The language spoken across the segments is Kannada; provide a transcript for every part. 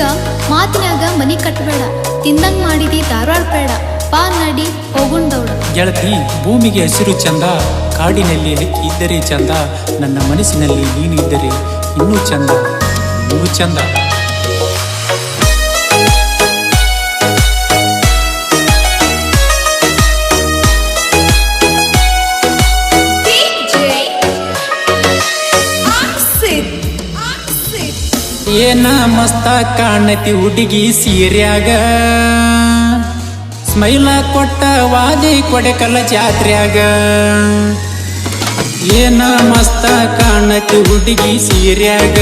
ಹುಡುಗ ಮಾತಿನಾಗ ಮನಿ ಕಟ್ಟಬೇಡ ತಿಂದಂಗ್ ಮಾಡಿದಿ ಧಾರವಾಡ ಬೇಡ ಪಾ ನಡಿ ಹೋಗುಂದವಳು ಗೆಳತಿ, ಭೂಮಿಗೆ ಹಸಿರು ಚಂದ, ಕಾಡಿನಲ್ಲಿ ಹಕ್ಕಿ ಇದ್ದರೆ ಚಂದ, ನನ್ನ ಮನಸ್ಸಿನಲ್ಲಿ ನೀನು ಇದ್ದರೆ ಇನ್ನೂ ಚಂದ ಇನ್ನೂ ಚಂದ. ಏನ ಮಸ್ತ ಕಾಣತಿ ಹುಡುಗಿ ಸೀರ್ಯಾಗ. ಸ್ಮೈಲ ಕೊಟ್ಟ ವಾದಿ ಕೊಡೆಕಲ್ಲ ಜಾತ್ರ್ಯಾಗ. ಏನ ಮಸ್ತ ಕಾಣತಿ ಹುಡುಗಿ ಸೀರ್ಯಾಗ.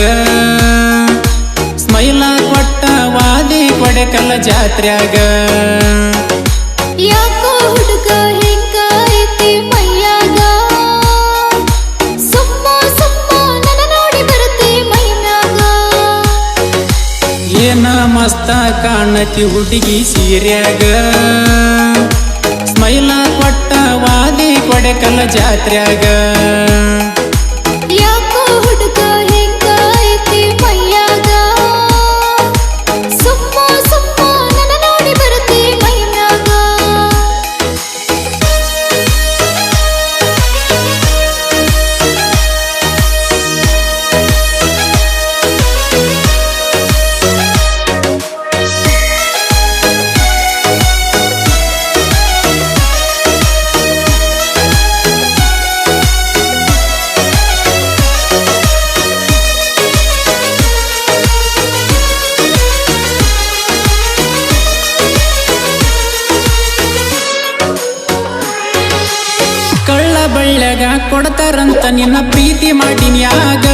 ಸ್ಮೈಲ ಕೊಟ್ಟ ವಾದಿ ಕೊಡೆಕಲ್ಲ ಜಾತ್ರ್ಯಾಗ. ಮಸ್ತ ಕಾಣತಿ ಹುಡುಗಿ ಸೀರ್ಯಾಗ. ಸ್ಮೈಲ ಕೊಟ್ಟ ವಾದಿ ಕೊಡೆಕಲ್ಲ ಜಾತ್ರ್ಯಾಗ. ಬಳ್ಳ್ಯಾಗ ಕೊಡ್ತಾರಂತ ನಿನ್ನ ಪ್ರೀತಿ ಮಾಡಿನ್ಯಾಗ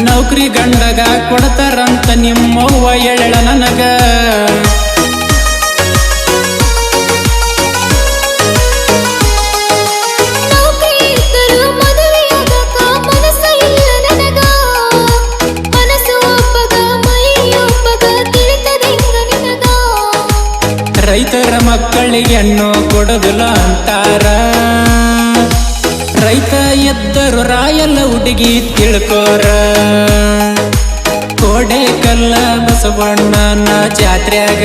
ನೌಕರಿ ಗಂಡಗ ಕೊಡ್ತಾರಂತ ನಿಮ್ಮವ್ವ ಎಳ್ಳ ನನಗ. ರೈತರ ಮಕ್ಕಳಿಗೆ ಹೆಣ್ಣು ಕೊಡೋದಿಲ್ಲ ಅಂತಾರ. ರೈತ ಎದ್ದರು ರಾಯಲ್ಲ ಹುಡುಗಿ ತಿಳ್ಕೋರ. ಕೋಡೆ ಕಲ್ಲ ಬಸವಣ್ಣನ ಜಾತ್ರ್ಯಾಗ.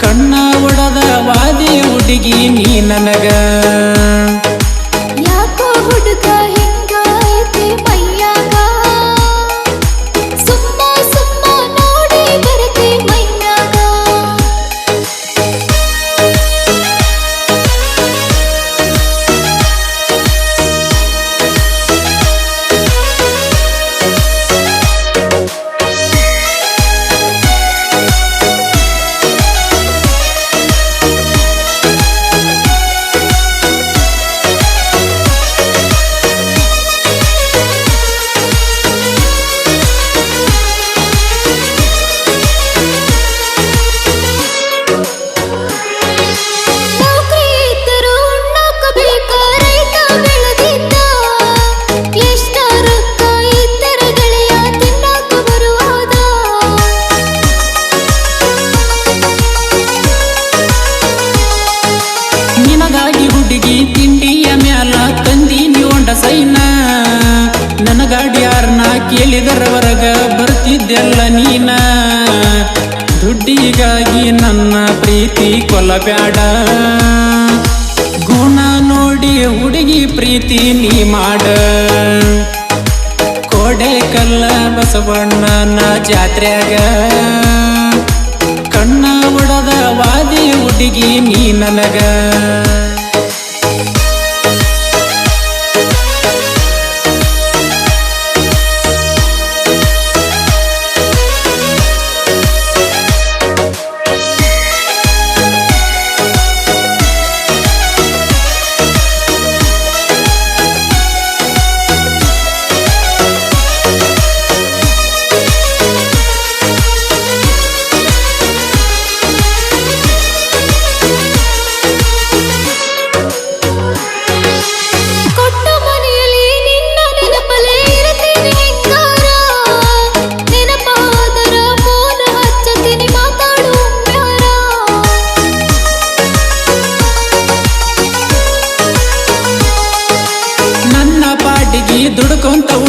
ಕಣ್ಣ ಒಡದ ವಾದಿ ಹುಡುಗಿ ನೀ ನನಗ. ತಂದೀನಿ ನನ್ನ ಗಾಡಿ ನನ್ನ ಕೇಳಿದರ ಕೇಳಿದರವರಗ ಬರ್ತಿದ್ದೆಲ್ಲ ನೀನ. ದುಡ್ಡಿಗಾಗಿ ನನ್ನ ಪ್ರೀತಿ ಕೊಲಬ್ಯಾಡ ಗುಣ ನೋಡಿ ಹುಡುಗಿ ಪ್ರೀತಿ ನೀ ಮಾಡ. ಕೋಡೆ ಕಲ್ಲ ಬಸವಣ್ಣನ ಜಾತ್ರೆಗ ಕಣ್ಣ ಒಡದ ವಾದಿ ಹುಡುಗಿ ನೀ ನನಗ.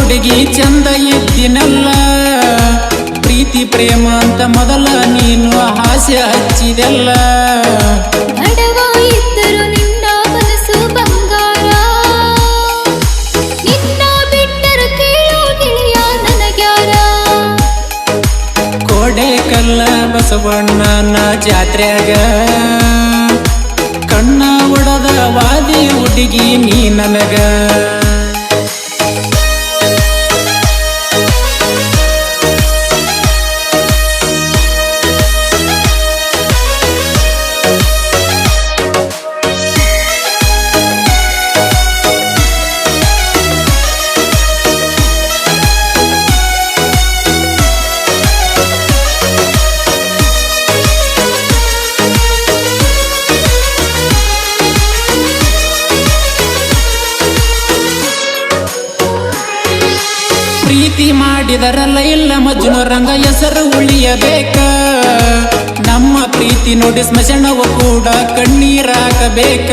ಹುಡುಗಿ ಚಂದ ಇದ್ದಿನಲ್ಲ ಪ್ರೀತಿ ಪ್ರೇಮ ಅಂತ ಮೊದಲ ನೀನು ಹಾಸ್ಯ ಹಚ್ಚಿದೆಲ್ಲ. ಕಲ್ಲ ಬಸವಣ್ಣನ ಜಾತ್ರೆಗ ಕಣ್ಣ ಒಡದ ವಾದಿ ಹುಡುಗಿ ನೀ ನನಗ. ಮಾಡಿದರಲ್ಲ ಇಲ್ಲ ಮಜ್ಜುನು ರಂಗ ಹೆಸರು ಉಳಿಯಬೇಕ. ನಮ್ಮ ಪ್ರೀತಿ ನೋಡಿ ಸ್ಮಶಾನವು ಕೂಡ ಕಣ್ಣೀರಾಗಬೇಕ.